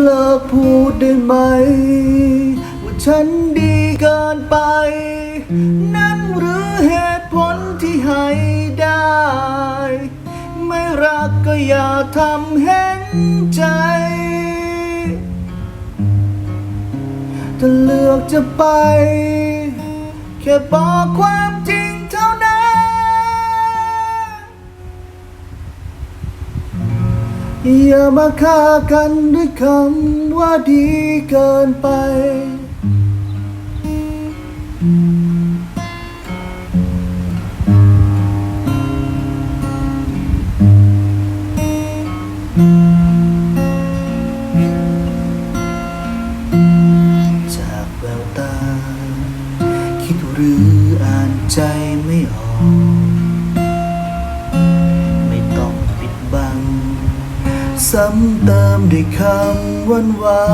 เลิกพูดได้ไหม ว่าฉันดีเกินไป นั่นหรือเหตุผลที่ให้ได้ ไม่รักก็อย่าทำเห็นใจถ้าเลือกจะไป แค่บอกความ อย่ามาฆ่ากันด้วยคำว่าดีเกินไป จากแววตา คิดหรืออ่านใจไม่ออก ซ้ำเติมด้วยคำหวานหวา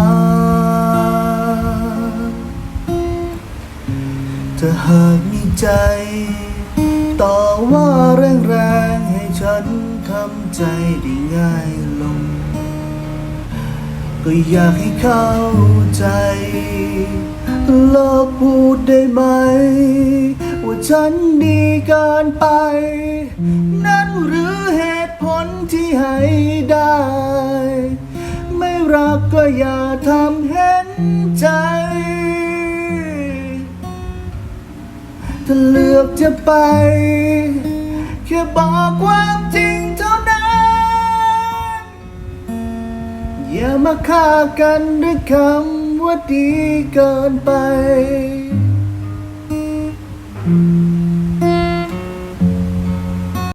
นถ้าหากมีใจ ต่อว่าแรงๆให้ฉันทำใจได้ง่ายลง ก็อยากให้เข้าใจเลิกพูดได้ไหม ว่าฉันดีเกินไป นั่นหรือเห รักก็อย่าทำเห็นใจ ถ้าเลือกจะไป แค่บอกความจริงเท่านั้น อย่ามาฆ่ากันด้วยคำว่าดีเกินไป